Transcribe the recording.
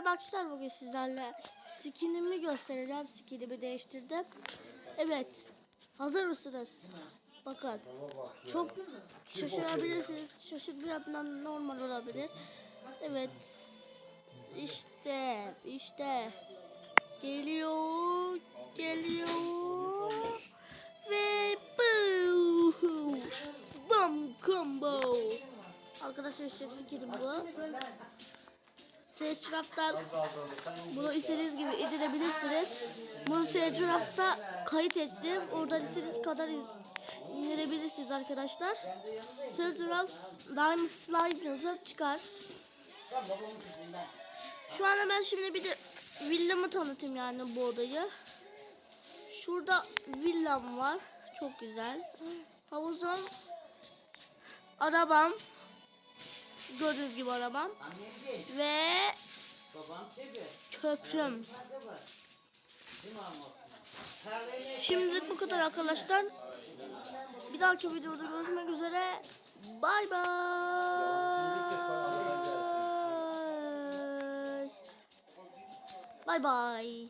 merhaba arkadaşlar bugün sizlerle skinimi göstereceğim. Skinimi değiştirdim. Evet. Hazır mısınız? Bakın. Çok şaşırabilirsiniz. Şaşırmayanlar normal olabilir. Evet. İşte. işte Geliyor. Geliyor. Ve boom. Bum combo. Arkadaşlar işte skinim bu. Seçraf'tan bunu istediğiniz gibi indirebilirsiniz. Bunu Seçraf'ta kayıt ettim. Oradan istediğiniz kadar iz- indirebilirsiniz arkadaşlar. Seçraf Diamond Slime yazı çıkar. Şu anda ben şimdi bir de villamı tanıtayım yani bu odayı. Şurada villam var. Çok güzel. Havuzum. Arabam. Gördüğünüz gibi arabam. Ve. Köprüm. Şimdilik bu kadar arkadaşlar. Bir dahaki videoda görüşmek üzere. Bay bay. Bay bay.